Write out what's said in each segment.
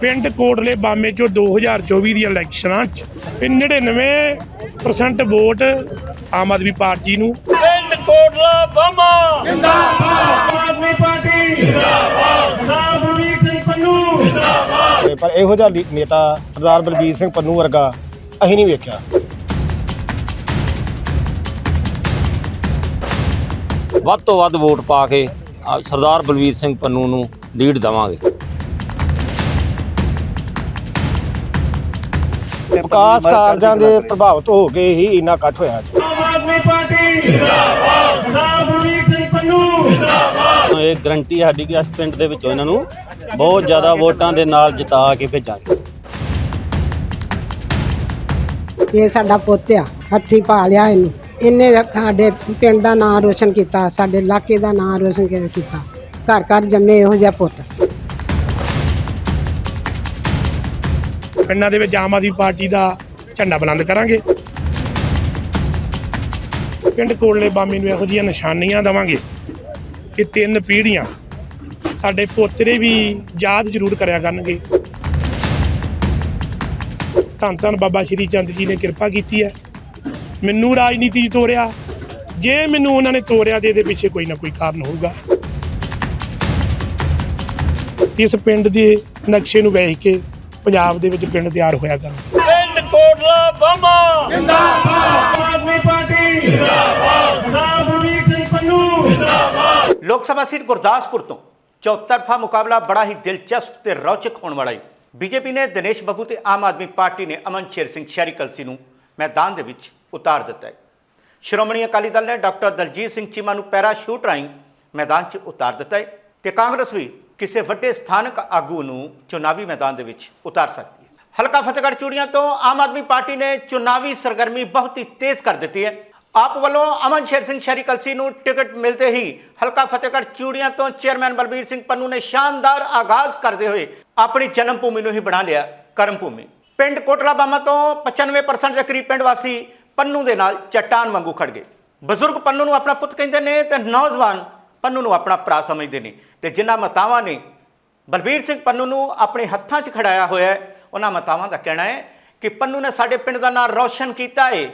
ਪਿੰਡ ਕੋਟਲੇ ਬਾਮੇ ਚੋਂ 2024 ਦੀਆਂ ਇਲੈਕਸ਼ਨਾਂ 'ਚ ਵੀ 99% ਵੋਟ ਆਮ ਆਦਮੀ ਪਾਰਟੀ ਨੂੰ। ਪਿੰਡ ਕੋਟਲਾ ਬਾਮਾ। ਆਦਮੀ ਪਾਰਟੀ ਜਿੰਦਾਬਾਦ। ਸਰਦਾਰ ਬਲਵੀਰ ਸਿੰਘ ਪੰਨੂ ਤੇ ਪਰ ਇਹੋ ਜਿਹਾ ਨੇਤਾ ਸਰਦਾਰ ਬਲਬੀਰ ਸਿੰਘ ਪੰਨੂ ਵਰਗਾ ਅਸੀਂ ਨਹੀਂ ਵੇਖਿਆ। ਵੱਧ ਤੋਂ ਵੱਧ ਵੋਟ ਪਾ ਕੇ ਸਰਦਾਰ ਬਲਵੀਰ ਸਿੰਘ ਪੰਨੂ ਨੂੰ ਲੀਡ ਦੇਵਾਂਗੇ। ਵਿਕਾਸ ਕਾਰਜਾਂ ਦੇ ਪ੍ਰਭਾਵਿਤ ਹੋ ਕੇ ਹੀ ਇੰਨਾ ਇਕੱਠ ਹੋਇਆ ਅੱਜ। ਆਮ ਆਦਮੀ ਪਾਰਟੀ ਜਿੰਦਾਬਾਦ। ਸਰਦਾਰ ਬਲਵੀਰ ਸਿੰਘ ਪੰਨੂ। ਇਹ ਗਰੰਟੀ ਸਾਡੀ ਕਿ ਇਸ ਪਿੰਡ ਦੇ ਵਿੱਚੋਂ ਇਹਨਾਂ ਨੂੰ ਬਹੁਤ ਜ਼ਿਆਦਾ ਵੋਟਾਂ ਦੇ ਨਾਲ ਜਿਤਾ ਕੇ ਭੇਜਾਂਗੇ। ਇਹ ਸਾਡਾ ਪੁੱਤ ਆ ਹੱਥੀ ਪਾ ਲਿਆ ਇਹਨੂੰ। ਇਹਨੇ ਸਾਡੇ ਪਿੰਡ ਦਾ ਨਾਂ ਰੋਸ਼ਨ ਕੀਤਾ ਸਾਡੇ ਇਲਾਕੇ ਦਾ ਨਾਂ ਰੋਸ਼ਨ ਕੀਤਾ। ਘਰ ਘਰ ਜੰਮੇ ਇਹੋ ਜਿਹਾ ਪੁੱਤ। ਪਿੰਡਾਂ ਦੇ ਵਿੱਚ ਆਮ ਆਦਮੀ ਪਾਰਟੀ ਦਾ ਝੰਡਾ ਬੁਲੰਦ ਕਰਾਂਗੇ। ਪਿੰਡ ਕੋਟਲੇ ਬਾਮੇ ਨੂੰ ਇਹੋ ਜਿਹੀਆਂ ਨਿਸ਼ਾਨੀਆਂ ਦੇਵਾਂਗੇ ਕਿ ਤਿੰਨ ਪੀੜ੍ਹੀਆਂ ਸਾਡੇ ਪੋਤਰੇ ਵੀ ਯਾਦ ਜ਼ਰੂਰ ਕਰਿਆ ਕਰਨਗੇ। ਧੰਨ ਧੰਨ ਬਾਬਾ ਸ਼੍ਰੀ ਚੰਦ ਜੀ ਨੇ ਕਿਰਪਾ ਕੀਤੀ ਹੈ। ਮੈਨੂੰ ਰਾਜਨੀਤੀ 'ਚ ਤੋਰਿਆ, ਜੇ ਮੈਨੂੰ ਉਹਨਾਂ ਨੇ ਤੋਰਿਆ ਤੇ ਇਹਦੇ ਪਿੱਛੇ ਕੋਈ ਨਾ ਕੋਈ ਕਾਰਨ ਹੋਊਗਾ। ਇਸ ਪਿੰਡ ਦੇ ਨਕਸ਼ੇ ਨੂੰ ਵੇਖ ਕੇ ਪੰਜਾਬ ਦੇ ਵਿੱਚ ਪਿੰਡ ਤਿਆਰ ਹੋਇਆ ਕਰਨ ਪਿੰਡ ਕੋਟਲਾ ਬਾਮਾ ਆਮ ਆਦਮੀ ਪਾਰਟੀ ਜਿੰਦਾਬਾਦ। ਸਰਦਾਰ ਬਲਵੀਰ ਸਿੰਘ ਪੰਨੂ ਲੋਕ ਸਭਾ ਸੀਟ ਗੁਰਦਾਸਪੁਰ ਤੋਂ ਚੌਤਰਫਾ ਮੁਕਾਬਲਾ ਬੜਾ ਹੀ ਦਿਲਚਸਪ ਤੇ ਰੌਚਕ ਹੋਣ ਵਾਲਾ ਹੈ। ਬੀਜੇਪੀ ਨੇ ਦਿਨੇਸ਼ ਬੱਬੂ ਤੇ ਆਮ ਆਦਮੀ ਪਾਰਟੀ ਨੇ ਅਮਨ ਸ਼ੇਰ ਸਿੰਘ ਸ਼ਹਿਰੀ ਕਲਸੀ ਨੂੰ ਮੈਦਾਨ ਦੇ ਵਿੱਚ ਉਤਾਰ ਦਿੱਤਾ ਹੈ। ਸ਼੍ਰੋਮਣੀ ਅਕਾਲੀ ਦਲ ਨੇ ਡਾਕਟਰ ਦਲਜੀਤ ਸਿੰਘ ਚੀਮਾ ਨੂੰ ਪੈਰਾਸ਼ੂਟ ਰਾਹੀਂ ਮੈਦਾਨ 'ਚ ਉਤਾਰ ਦਿੱਤਾ ਹੈ ਤੇ ਕਾਂਗਰਸ ਵੀ ਕਿਸੇ ਵੱਡੇ ਸਥਾਨਕ ਆਗੂ ਨੂੰ ਚੁਣਾਵੀ ਮੈਦਾਨ ਦੇ ਵਿੱਚ ਉਤਾਰ ਸਕਦੀ ਹੈ। ਹਲਕਾ ਫਤਿਹਗੜ੍ਹ ਚੂੜੀਆਂ ਤੋਂ ਆਮ ਆਦਮੀ ਪਾਰਟੀ ਨੇ ਚੁਣਾਵੀ ਸਰਗਰਮੀ ਬਹੁਤ ਹੀ ਤੇਜ਼ ਕਰ ਦਿੱਤੀ ਹੈ। ਆਪ ਵੱਲੋਂ ਅਮਨ ਸ਼ੇਰ ਸਿੰਘ ਸ਼ਹਿਰੀ ਕਲਸੀ ਨੂੰ ਟਿਕਟ ਮਿਲਦੇ ਹੀ ਹਲਕਾ ਫਤਿਹਗੜ੍ਹ ਚੂੜੀਆਂ ਤੋਂ ਚੇਅਰਮੈਨ ਬਲਬੀਰ ਸਿੰਘ ਪੰਨੂ ਨੇ ਸ਼ਾਨਦਾਰ ਆਗਾਜ਼ ਕਰਦੇ ਹੋਏ ਆਪਣੀ ਜਨਮ ਭੂਮੀ ਨੂੰ ਹੀ ਬਣਾ ਲਿਆ ਕਰਮ ਭੂਮੀ ਪਿੰਡ ਕੋਟਲਾਬਾਮਾ ਤੋਂ 95% ਦੇ ਕਰੀਬ ਪਿੰਡ ਵਾਸੀ ਪੰਨੂ ਦੇ ਨਾਲ ਚਟਾਨ ਵਾਂਗੂ ਖੜ ਗਏ। ਬਜ਼ੁਰਗ ਪੰਨੂ ਨੂੰ ਆਪਣਾ ਪੁੱਤ ਕਹਿੰਦੇ ਨੇ ਤੇ ਨੌਜਵਾਨ ਪੰਨੂ ਨੂੰ ਆਪਣਾ ਭਰਾ ਸਮਝਦੇ ਨੇ ਤੇ ਜਿਨ੍ਹਾਂ ਮਤਾਵਾਂ ਨੇ ਬਲਬੀਰ ਸਿੰਘ ਪੰਨੂ ਨੂੰ ਆਪਣੇ ਹੱਥਾਂ 'ਚ ਖੜਾਇਆ ਹੋਇਆ ਹੈ ਉਹਨਾਂ ਮਤਾਵਾਂ ਦਾ ਕਹਿਣਾ ਹੈ ਕਿ ਪੰਨੂ ਨੇ ਸਾਡੇ ਪਿੰਡ ਦਾ ਨਾਮ ਰੌਸ਼ਨ ਕੀਤਾ ਏ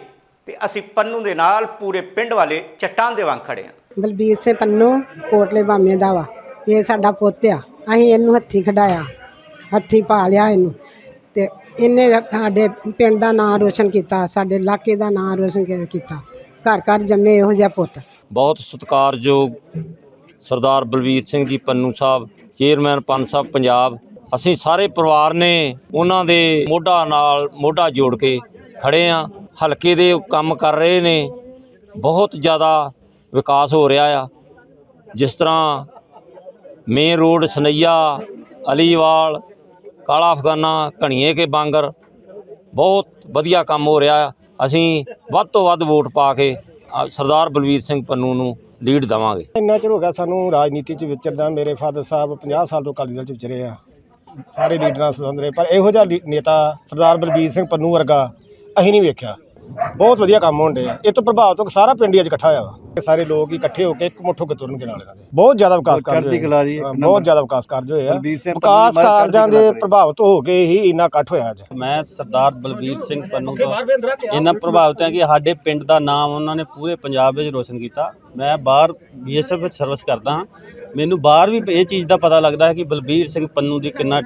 ਤੇ ਅਸੀਂ ਪੰਨੂ ਦੇ ਨਾਲ ਪੂਰੇ ਪਿੰਡ ਵਾਲੇ ਚਟਾਨ ਦੇ ਵਾਂਗ ਖੜੇ ਹਾਂ। ਬਲਬੀਰ ਸਿੰਘ ਪੰਨੂ ਕੋਟਲੇ ਬਾਮੇ ਦਾ ਵਾ। ਇਹ ਸਾਡਾ ਪੁੱਤ ਆ। ਅਸੀਂ ਇਹਨੂੰ ਹੱਥੀ ਖਡਾਇਆ ਹੱਥੀ ਪਾ ਲਿਆ ਇਹਨੂੰ। ਤੇ ਇਹਨੇ ਸਾਡੇ ਪਿੰਡ ਦਾ ਨਾਂ ਰੋਸ਼ਨ ਕੀਤਾ ਸਾਡੇ ਇਲਾਕੇ ਦਾ ਨਾਂ ਰੋਸ਼ਨ ਕੀਤਾ। ਘਰ ਘਰ ਜੰਮੇ ਇਹੋ ਜਿਹਾ ਪੁੱਤ। ਬਹੁਤ ਸਤਿਕਾਰਯੋਗ ਸਰਦਾਰ ਬਲਵੀਰ ਸਿੰਘ ਜੀ ਪੰਨੂ ਸਾਹਿਬ, ਚੇਅਰਮੈਨ ਪੰਨ ਸਾਹਿਬ ਪੰਜਾਬ, ਅਸੀਂ ਸਾਰੇ ਪਰਿਵਾਰ ਨੇ ਉਹਨਾਂ ਦੇ ਮੋਢਾ ਨਾਲ ਮੋਢਾ ਜੋੜ ਕੇ ਖੜੇ ਆ। ਹਲਕੇ ਦੇ ਕੰਮ ਕਰ ਰਹੇ ਨੇ। ਬਹੁਤ ਜ਼ਿਆਦਾ ਵਿਕਾਸ ਹੋ ਰਿਹਾ ਆ। ਜਿਸ ਤਰ੍ਹਾਂ ਮੇਨ ਰੋਡ ਸਨਈਆ, ਅਲੀਵਾਲ, ਕਾਲਾ ਅਫਗਾਨਾ, ਘਣੀਏ ਕੇ ਬਾਂਗਰ, ਬਹੁਤ ਵਧੀਆ ਕੰਮ ਹੋ ਰਿਹਾ ਆ। ਅਸੀਂ ਵੱਧ ਤੋਂ ਵੱਧ ਵੋਟ ਪਾ ਕੇ ਸਰਦਾਰ ਬਲਵੀਰ ਸਿੰਘ ਪੰਨੂ ਨੂੰ ਲੀਡ ਦੇਵਾਂਗੇ। ਇੰਨਾ ਚਿਰ ਹੋ ਗਿਆ ਸਾਨੂੰ ਰਾਜਨੀਤੀ 'ਚ ਵਿਚਰਦਾ ਮੇਰੇ ਫਾਦਰ ਸਾਹਿਬ 50 ਸਾਲ ਤੋਂ ਅਕਾਲੀ ਦਲ 'ਚ ਵਿਚਰੇ ਆ। ਸਾਰੇ ਲੀਡਰਾਂ ਸੰਬੰਧ ਰਹੇ, ਪਰ ਇਹੋ ਜਿਹਾ ਲੀ- ਨੇਤਾ ਸਰਦਾਰ ਬਲਬੀਰ ਸਿੰਘ ਪੰਨੂ ਵਰਗਾ ਅਸੀਂ ਨਹੀਂ ਵੇਖਿਆ। ਬਹੁਤ ਵਧੀਆ ਕੰਮ ਹੋਣਦੇ ਆ। ਇਹ ਤੋਂ ਪ੍ਰਭਾਵਿਤ ਹੋ ਕੇ ਸਾਰਾ ਪਿੰਡ ਹੀ ਅੱਜ ਇਕੱਠਾ ਹੋਇਆ ਵਾ। ਸਾਰੇ ਲੋਕ ਹੀ ਇਕੱਠੇ ਹੋ ਕੇ ਇੱਕ ਮੁੱਠ ਹੋ ਕੇ ਤੁਰਨਗੇ ਨਾਲ ਇਹਨਾਂ ਦੇ। ਬਹੁਤ ਜ਼ਿਆਦਾ ਵਿਕਾਸ ਕਾਰਜ ਚੜ੍ਹਦੀ ਹੋਏ। ਕਲਾ ਜੀ, ਇੱਕ ਹਾਂ, ਨੰਬਰ। ਬਹੁਤ ਜ਼ਿਆਦਾ ਵਿਕਾਸ ਕਾਰਜ ਹੋਏ ਆ। ਬਲਬੀਰ ਸਿੰਘ ਪੰਨੂ ਵਿਕਾਸ ਕਾਰਜਾਂ ਦੇ ਕਰੇ। ਪ੍ਰਭਾਵਿਤ ਹੋ ਕੇ ਹੀ ਇੰਨਾ ਇਕੱਠ ਹੋਇਆ ਅੱਜ। ਮੈਂ ਸਰਦਾਰ ਬਲਬੀਰ ਸਿੰਘ ਪੰਨੂ ਤੋਂ ਇੰਨਾ ਪ੍ਰਭਾਵਿਤ ਹਾਂ? ਕਿ ਸਾਡੇ ਪਿੰਡ ਦਾ ਨਾਮ ਉਹਨਾਂ ਨੇ ਪੂਰੇ ਪੰਜਾਬ ਵਿੱਚ ਰੋਸ਼ਨ ਕੀਤਾ। ਮੈਂ ਬਾਹਰ ਬੀਐਸਐਫ ਵਿੱਚ ਸਰਵਿਸ ਕਰਦਾ ਹਾਂ। ਮੈਨੂੰ ਬਾਹਰ ਵੀ ਇਹ ਚੀਜ਼ ਦਾ ਪਤਾ ਲੱਗਦਾ ਹੈ ਕਿ ਬਲਬੀਰ ਸਿੰਘ ਪੰਨੂ ਦੀ ਕਿੰਨਾ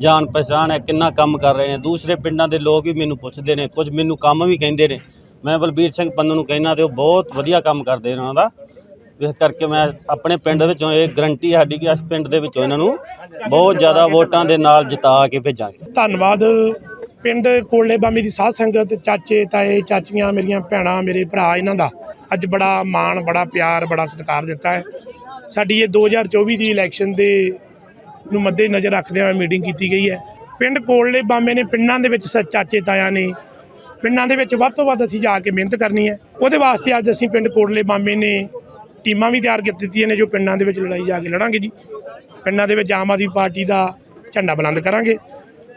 ਜਾਣ ਪਛਾਣ ਹੈ, ਕਿੰਨਾ ਕੰਮ ਕਰ ਰਹੇ ਨੇ। ਦੂਸਰੇ ਪਿੰਡਾਂ ਦੇ ਲੋਕ ਵੀ ਮੈਨੂੰ ਪੁੱਛਦੇ ਨੇ, ਕੁਝ ਮੈਨੂੰ ਕੰਮ ਵੀ ਕਹਿੰਦੇ ਨੇ। ਮੈਂ ਬਲਬੀਰ ਸਿੰਘ ਪੰਨੂ ਨੂੰ ਕਹਿਣਾ ਤੇ ਉਹ ਬਹੁਤ ਵਧੀਆ ਕੰਮ ਕਰਦੇ ਨੇ ਉਹਨਾਂ ਦਾ। ਇਸ ਕਰਕੇ ਮੈਂ ਆਪਣੇ ਪਿੰਡ ਵਿੱਚੋਂ ਇਹ ਗਰੰਟੀ ਸਾਡੀ ਕਿ ਇਸ ਪਿੰਡ ਦੇ ਵਿੱਚੋਂ ਇਹਨਾਂ ਨੂੰ ਬਹੁਤ ਜ਼ਿਆਦਾ ਵੋਟਾਂ ਦੇ ਨਾਲ ਜਿਤਾ ਕੇ ਭੇਜਾਂਗੇ। ਧੰਨਵਾਦ। ਪਿੰਡ ਕੋਲੇ ਬਾਮੀ ਦੀ ਸਾਧ ਸੰਗਤ, ਚਾਚੇ, ਤਾਏ, ਚਾਚੀਆਂ, ਮੇਰੀਆਂ ਭੈਣਾਂ, ਮੇਰੇ ਭਰਾ, ਇਹਨਾਂ ਦਾ ਅੱਜ ਬੜਾ ਮਾਣ, ਬੜਾ ਪਿਆਰ, ਬੜਾ ਸਤਿਕਾਰ ਦਿੱਤਾ ਹੈ। ਸਾਡੀ ਇਹ 2024 ਦੀ ਇਲੈਕਸ਼ਨ ਦੇ ਨੂੰ ਮੱਦੇ ਨਜ਼ਰ ਰੱਖਦੇ ਹੋਏ ਮੀਟਿੰਗ ਕੀਤੀ ਗਈ ਹੈ। ਪਿੰਡ ਕੋਲੇ ਬਾਮੇ ਨੇ ਪਿੰਡਾਂ ਦੇ ਵਿੱਚ ਸ- ਚਾਚੇ ਤਾਇਆਂ ਨੇ ਪਿੰਡਾਂ ਦੇ ਵਿੱਚ ਵੱਧ ਤੋਂ ਵੱਧ ਅਸੀਂ ਜਾ ਕੇ ਮਿਹਨਤ ਕਰਨੀ ਹੈ। ਉਹਦੇ ਵਾਸਤੇ ਅੱਜ ਅਸੀਂ ਪਿੰਡ ਕੋਟਲੇ ਬਾਮੇ ਨੇ ਟੀਮਾਂ ਵੀ ਤਿਆਰ ਕੀਤੀ ਦਿੱਤੀਆਂ ਨੇ ਜੋ ਪਿੰਡਾਂ ਦੇ ਵਿੱਚ ਲੜਾਈ ਜਾ ਕੇ ਲੜਾਂਗੇ ਜੀ। ਪਿੰਡਾਂ ਦੇ ਵਿੱਚ ਆਮ ਆਦਮੀ ਪਾਰਟੀ ਦਾ ਝੰਡਾ ਬੁਲੰਦ ਕਰਾਂਗੇ।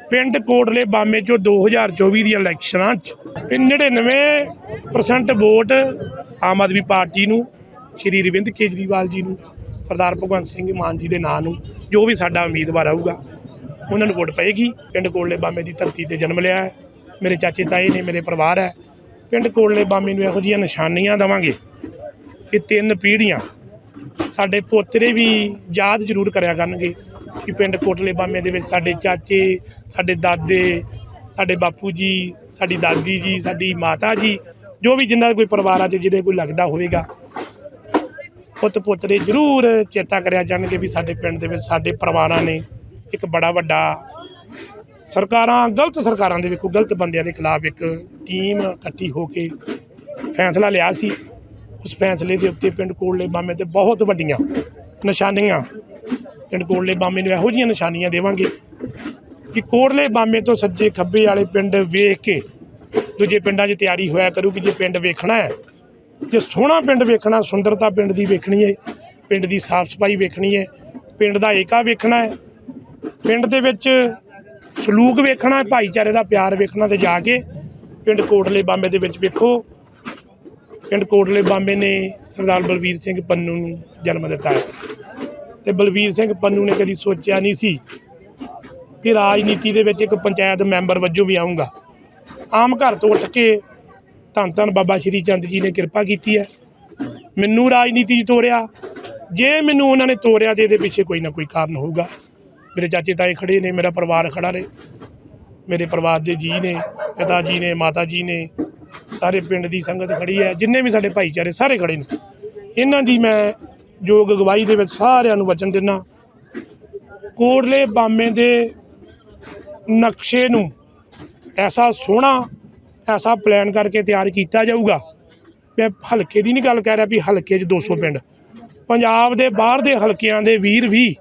ਪਿੰਡ ਕੋਟਲੇ ਬਾਮੇ ਚੋਂ 2024 ਦੀਆਂ ਇਲੈਕਸ਼ਨਾਂ 'ਚ ਵੀ 99% ਵੋਟ ਆਮ ਆਦਮੀ ਪਾਰਟੀ ਨੂੰ, ਸ਼੍ਰੀ ਅਰਵਿੰਦ ਕੇਜਰੀਵਾਲ ਜੀ ਨੂੰ, ਸਰਦਾਰ ਭਗਵੰਤ ਸਿੰਘ ਮਾਨ ਜੀ ਦੇ ਨਾਂ ਨੂੰ ਜੋ ਵੀ ਸਾਡਾ ਉਮੀਦਵਾਰ ਆਊਗਾ, ਉਹਨਾਂ ਨੂੰ ਵੋਟ ਪਏਗੀ। ਪਿੰਡ ਕੋਟਲੇ ਬਾਮੇ ਦੀ ਧਰਤੀ ਤੇ ਜਨਮ ਲਿਆ ਹੈ। ਮੇਰੇ ਚਾਚੇ ਤਾਏ ਨੇ, ਮੇਰੇ ਪਰਿਵਾਰ ਹੈ। ਪਿੰਡ ਕੋਟਲੇ ਬਾਮੇ ਨੂੰ ਇਹੋ ਜਿਹੀਆਂ ਨਿਸ਼ਾਨੀਆਂ ਦੇਵਾਂਗੇ ਕਿ ਤਿੰਨ ਪੀੜ੍ਹੀਆਂ ਸਾਡੇ ਪੋਤਰੇ ਵੀ ਯਾਦ ਜ਼ਰੂਰ ਕਰਿਆ ਕਰਨਗੇ ਕਿ ਪਿੰਡ ਕੋਟਲੇ ਬਾਮੇ ਦੇ ਵਿੱਚ ਸਾਡੇ ਚਾਚੇ, ਸਾਡੇ ਦਾਦੇ, ਸਾਡੇ ਬਾਪੂ ਜੀ, ਸਾਡੀ ਦਾਦੀ ਜੀ, ਸਾਡੀ ਮਾਤਾ ਜੀ, ਜੋ ਵੀ ਜਿੰਨਾ ਕੋਈ ਪਰਿਵਾਰਾਂ 'ਚ ਜਿਹਦੇ ਕੋਈ ਲੱਗਦਾ ਹੋਵੇਗਾ ਪੁੱਤ ਪੋਤਰੇ ਜ਼ਰੂਰ ਚੇਤਾ ਕਰਿਆ ਜਾਣਗੇ ਵੀ ਸਾਡੇ ਪਿੰਡ ਦੇ ਵਿੱਚ ਸਾਡੇ ਪਰਿਵਾਰਾਂ ਨੇ ਇੱਕ ਬੜਾ ਵੱਡਾ ਸਰਕਾਰਾਂ, ਗਲਤ ਸਰਕਾਰਾਂ ਦੇ ਵੇਖੋ ਗਲਤ ਬੰਦਿਆਂ ਦੇ ਖਿਲਾਫ ਇੱਕ ਟੀਮ ਇਕੱਠੀ ਹੋ ਕੇ ਫੈਸਲਾ ਲਿਆ ਸੀ। ਉਸ ਫੈਸਲੇ ਦੇ ਉੱਤੇ ਪਿੰਡ ਕੋਟਲੇ ਬਾਮੇ ਤੇ ਬਹੁਤ ਵੱਡੀਆਂ ਨਿਸ਼ਾਨੀਆਂ। ਪਿੰਡ ਕੋਟਲੇ ਬਾਮੇ ਨੂੰ ਇਹੋ ਜਿਹੀਆਂ ਨਿਸ਼ਾਨੀਆਂ ਦੇਵਾਂਗੇ ਕਿ ਕੋਟਲੇ ਬਾਮੇ ਤੋਂ ਸੱਜੇ ਖੱਬੇ ਵਾਲੇ ਪਿੰਡ ਵੇਖ ਕੇ ਦੂਜੇ ਪਿੰਡਾਂ 'ਚ ਤਿਆਰੀ ਹੋਇਆ ਕਰੂ ਕਰੂਗੀ ਜੇ ਪਿੰਡ ਵੇਖਣਾ ਹੈ ਜੇ ਸੋਹਣਾ ਪਿੰਡ ਵੇਖਣਾ, ਸੁੰਦਰਤਾ ਪਿੰਡ ਦੀ ਵੇਖਣੀ ਹੈ ਪਿੰਡ ਦੀ ਸਾਫ਼ ਸਫ਼ਾਈ ਵੇਖਣੀ ਹੈ ਪਿੰਡ ਦਾ ਏਕਾ ਵੇਖਣਾ ਹੈ ਪਿੰਡ ਦੇ ਵਿੱਚ ਸਲੂਕ ਵੇਖਣਾ ਭਾਈਚਾਰੇ ਦਾ ਪਿਆਰ ਵੇਖਣਾ ਤੇ ਜਾ ਕੇ ਪਿੰਡ ਕੋਟਲੇ ਬਾਂਬੇ ਦੇ ਵਿੱਚ ਵੇਖੋ। ਪਿੰਡ ਕੋਟਲੇ ਬਾਂਬੇ ਨੇ ਸਰਦਾਰ ਬਲਵੀਰ ਸਿੰਘ ਪੰਨੂ ਨੂੰ ਜਨਮ ਦਿੱਤਾ ਹੈ। ਤੇ ਬਲਵੀਰ ਸਿੰਘ ਪੰਨੂ ਨੇ ਕਦੀ ਸੋਚਿਆ ਨਹੀਂ ਸੀ ਕਿ ਰਾਜਨੀਤੀ ਦੇ ਵਿੱਚ ਇੱਕ ਪੰਚਾਇਤ ਮੈਂਬਰ ਵਜੋਂ ਵੀ ਆਉਂਗਾ ਆਮ ਘਰ ਤੋਂ ਉੱਠ ਕੇ ਧੰਨ ਧੰਨ ਬਾਬਾ ਸ਼੍ਰੀ ਚੰਦ ਜੀ ਨੇ ਕਿਰਪਾ ਕੀਤੀ ਹੈ। ਮੈਨੂੰ ਰਾਜਨੀਤੀ 'ਚ ਤੋਰਿਆ। ਜੇ ਮੈਨੂੰ ਉਹਨਾਂ ਨੇ ਤੋਰਿਆ ਤੇ ਇਹਦੇ ਪਿੱਛੇ ਕੋਈ ਨਾ ਕੋਈ ਕਾਰਨ ਹੋਊਗਾ। ਮੇਰੇ ਚਾਚੇ ਤਾਏ ਖੜੇ ਨੇ, ਮੇਰਾ ਪਰਿਵਾਰ ਖੜਾ ਨੇ। ਮੇਰੇ ਪਰਿਵਾਰ ਦੇ ਜੀ ਨੇ, ਪਿਤਾ ਜੀ ਨੇ, ਮਾਤਾ ਜੀ ਨੇ, ਸਾਰੇ ਪਿੰਡ ਦੀ ਸੰਗਤ ਖੜੀ ਹੈ। ਜਿੰਨੇ ਵੀ ਸਾਡੇ ਭਾਈਚਾਰੇ ਸਾਰੇ ਖੜੇ ਨੇ। ਇਹਨਾਂ ਦੀ ਮੈਂ ਯੋਗ ਅਗਵਾਈ ਦੇ ਵਿੱਚ ਸਾਰਿਆਂ ਨੂੰ ਵਚਨ ਦਿੰਦਾ ਕੋਟਲੇ ਬਾਮੇ ਦੇ ਨਕਸ਼ੇ ਨੂੰ ਐਸਾ ਸੋਹਣਾ ਐਸਾ ਪਲਾਨ ਕਰਕੇ ਤਿਆਰ ਕੀਤਾ ਜਾਊਗਾ। ਮੈਂ ਹਲਕੇ ਦੀ ਨਹੀਂ ਗੱਲ ਕਹਿ ਰਿਹਾ ਵੀ ਹਲਕੇ 'ਚ 200 ਪਿੰਡ। ਪੰਜਾਬ ਦੇ ਬਾਹਰ ਦੇ ਹਲਕਿਆਂ ਦੇ ਵੀਰ ਵੀ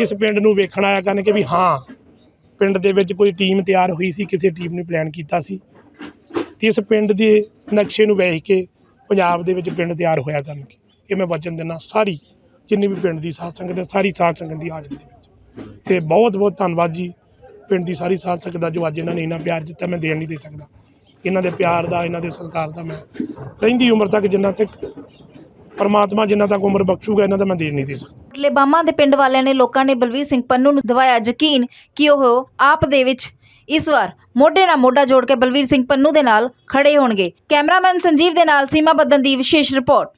ਇਸ ਪਿੰਡ ਨੂੰ ਵੇਖਣ ਆਇਆ ਕਰਨ ਕਿ ਵੀ ਹਾਂ, ਪਿੰਡ ਦੇ ਵਿੱਚ ਕੋਈ ਟੀਮ ਤਿਆਰ ਹੋਈ ਸੀ, ਕਿਸੇ ਟੀਮ ਨੇ ਪਲਾਨ ਕੀਤਾ ਸੀ। ਤੇ ਇਸ ਪਿੰਡ ਦੇ ਨਕਸ਼ੇ ਨੂੰ ਵੇਖ ਕੇ ਪੰਜਾਬ ਦੇ ਵਿੱਚ ਪਿੰਡ ਤਿਆਰ ਹੋਇਆ ਕਰਨਗੇ। ਇਹ ਮੈਂ ਵਚਨ ਦਿੰਦਾ, ਸਾਰੀ ਜਿੰਨੀ ਵੀ ਪਿੰਡ ਦੀ ਸਾਧ ਸੰਗਤ ਹੈ, ਸਾਰੀ ਸਾਧ ਸੰਗਤ ਦੀ ਹਾਜ਼ਰੀ ਦੇ ਵਿੱਚ। ਤੇ ਬਹੁਤ ਬਹੁਤ ਧੰਨਵਾਦ ਜੀ, ਪਿੰਡ ਦੀ ਸਾਰੀ ਸਾਧ ਸੰਗਤ ਦਾ ਜੋ ਅੱਜ ਇਹਨਾਂ ਨੇ ਇੰਨਾ ਪਿਆਰ ਦਿੱਤਾ, ਮੈਂ ਦੇਣ ਨਹੀਂ ਦੇ ਸਕਦਾ। ਇਹਨਾਂ ਦੇ ਪਿਆਰ ਦਾ, ਇਹਨਾਂ ਦੇ ਸਤਿਕਾਰ ਦਾ ਮੈਂ ਰਹਿੰਦੀ ਉਮਰ ਤੱਕ ਜਿੰਨਾ ਤੱਕ ਪਰਮਾਤਮਾ ਜਿੰਨਾ ਤੱਕ ਉਮਰ ਬਖਸ਼ੂਗਾ, ਇਹਨਾਂ ਦਾ ਮੈਂ ਦੇਣ ਨਹੀਂ ਦੇ ਸਕਦਾ। ਕੋਟਲੇ ਦੇ ਪਿੰਡ ਵਾਲਿਆਂ ਨੇ ਲੋਕਾਂ ਨੇ ਬਲਵੀਰ ਸਿੰਘ ਪੰਨੂ ਨੂੰ ਦਿਵਾਇਆ ਯਕੀਨ ਕਿ ਉਹ ਆਪ ਦੇ ਵਿੱਚ ਇਸ ਵਾਰ ਮੋਢੇ ਨਾਲ ਮੋਢਾ ਜੋੜ ਕੇ ਬਲਵੀਰ ਸਿੰਘ ਪੰਨੂ ਦੇ ਨਾਲ ਖੜੇ ਹੋਣਗੇ। ਕੈਮਰਾਮੈਨ ਸੰਜੀਵ ਦੇ ਨਾਲ ਸੀਮਾ ਬੱਦਨ ਦੀ ਵਿਸ਼ੇਸ਼ ਰਿਪੋਰਟ।